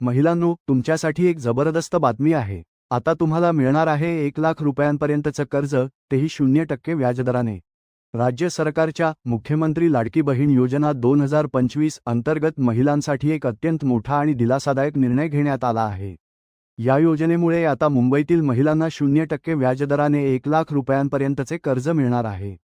महिलांनो तुमच्यासाठी एक जबरदस्त बातमी आहे. आता तुम्हाला मिळणार आहे एक लाख रुपयांपर्यंतचं कर्ज तेही शून्य टक्के व्याजदराने. राज्य सरकारच्या मुख्यमंत्री लाडकी बहीण योजना दोन हजार पंचवीस अंतर्गत महिलांसाठी एक अत्यंत मोठा आणि दिलासादायक निर्णय घेण्यात आला आहे. या योजनेमुळे आता मुंबईतील महिलांना शून्य टक्के व्याजदराने एक लाख रुपयांपर्यंतचे कर्ज मिळणार आहे.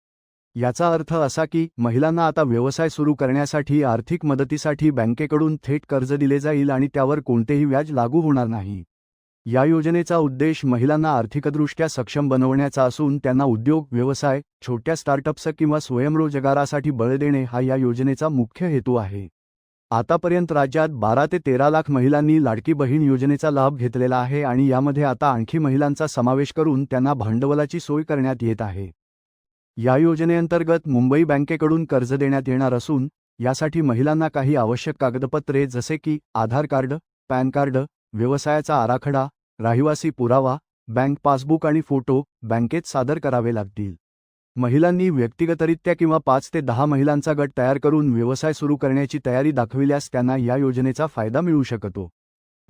याचा अर्थ असा की महिलांना आता व्यवसाय सुरू करण्यासाठी आर्थिक मदतीसाठी बँकेकडून थेट कर्ज दिले जाईल आणि त्यावर कोणतेही व्याज लागू होणार नाही. या योजनेचा उद्देश महिलांना आर्थिकदृष्ट्या सक्षम बनवण्याचा असून त्यांना उद्योग व्यवसाय छोट्या स्टार्टअप्स किंवा स्वयंरोजगारासाठी बळ देणे हा या योजनेचा मुख्य हेतू आहे. आतापर्यंत राज्यात बारा ते तेरा लाख महिलांनी लाडकी बहीण योजनेचा लाभ घेतलेला आहे आणि यामध्ये आता आणखी महिलांचा समावेश करून त्यांना भांडवलाची सोय करण्यात येत आहे. या योजनेअंतर्गत मुंबई बँकेकडून कर्ज देण्यात येणार असून यासाठी महिलांना काही आवश्यक कागदपत्रे जसे की आधार कार्ड पॅन कार्ड व्यवसायाचा आराखडा रहिवासी पुरावा बँक पासबुक आणि फोटो बँकेत सादर करावे लागतील. महिलांनी व्यक्तिगतरित्या किंवा पाच ते दहा महिलांचा गट तयार करून व्यवसाय सुरू करण्याची तयारी दाखविल्यास त्यांना या योजनेचा फायदा मिळू शकतो.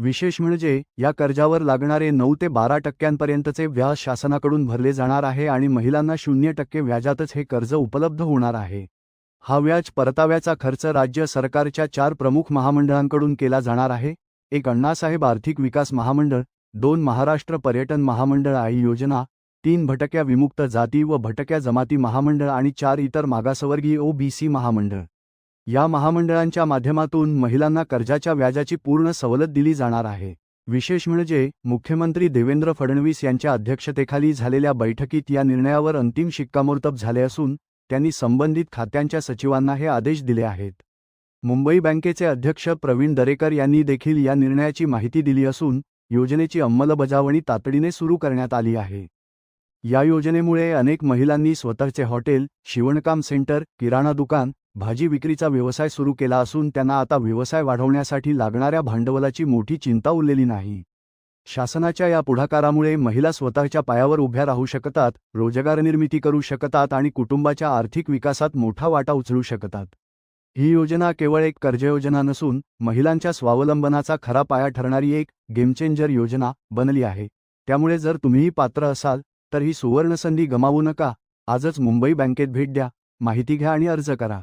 विशेष म्हणजे या कर्जावर लागणारे नऊ ते बारा टक्क्यांपर्यंतचे व्याज शासनाकडून भरले जाणार आहे आणि महिलांना शून्य टक्के व्याजातच हे कर्ज उपलब्ध होणार आहे. हा व्याज परताव्याचा खर्च राज्य सरकारच्या चार प्रमुख महामंडळांकडून केला जाणार आहे. एक अण्णासाहेब आर्थिक विकास महामंडळ दोन महाराष्ट्र पर्यटन महामंडळ आई योजना तीन भटक्या विमुक्त जाती व भटक्या जमाती महामंडळ आणि चार इतर मागासवर्गीय ओबीसी महामंडळ. या महामंडळांच्या माध्यमातून महिलांना कर्जाच्या व्याजाची पूर्ण सवलत दिली जाणार आहे. विशेष म्हणजे मुख्यमंत्री देवेंद्र फडणवीस यांच्या अध्यक्षतेखाली झालेल्या बैठकीत या निर्णयावर अंतिम शिक्कामोर्तब झाले असून त्यांनी संबंधित खात्यांच्या सचिवांना हे आदेश दिले आहेत. मुंबई बँकेचे अध्यक्ष प्रवीण दरेकर यांनी देखील या निर्णयाची माहिती दिली असून योजनेची अंमलबजावणी तातडीने सुरू करण्यात आली आहे. या योजनेमुळे अनेक महिलांनी स्वतःचे हॉटेल शिवणकाम सेंटर किराणा दुकान भाजी विक्रीचा व्यवसाय सुरू केला असून त्यांना आता व्यवसाय वाढवण्यासाठी लागणाऱ्या भांडवलाची मोठी चिंता उरलेली नाही. शासनाच्या या पुढाकारामुळे महिला स्वतःच्या पायावर उभ्या राहू शकतात रोजगार निर्मिती करू शकतात आणि कुटुंबाच्या आर्थिक विकासात मोठा वाटा उचलू शकतात. ही योजना केवळ एक कर्जयोजना नसून महिलांच्या स्वावलंबनाचा खरा पाया ठरणारी एक गेमचेंजर योजना बनली आहे. त्यामुळे जर तुम्हीही पात्र असाल तर ही सुवर्णसंधी गमावू नका. आजच मुंबई बँकेत भेट द्या. माहिती घ्या आणि अर्ज करा.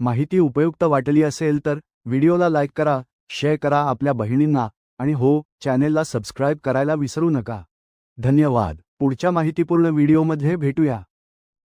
माहिती उपयुक्त वाटली असेल तर व्हिडिओला लाईक करा शेअर करा आपल्या बहिणींना आणि हो चॅनेलला सबस्क्राईब करायला विसरू नका. धन्यवाद. पुढच्या माहितीपूर्ण व्हिडिओमध्ये भेटूया.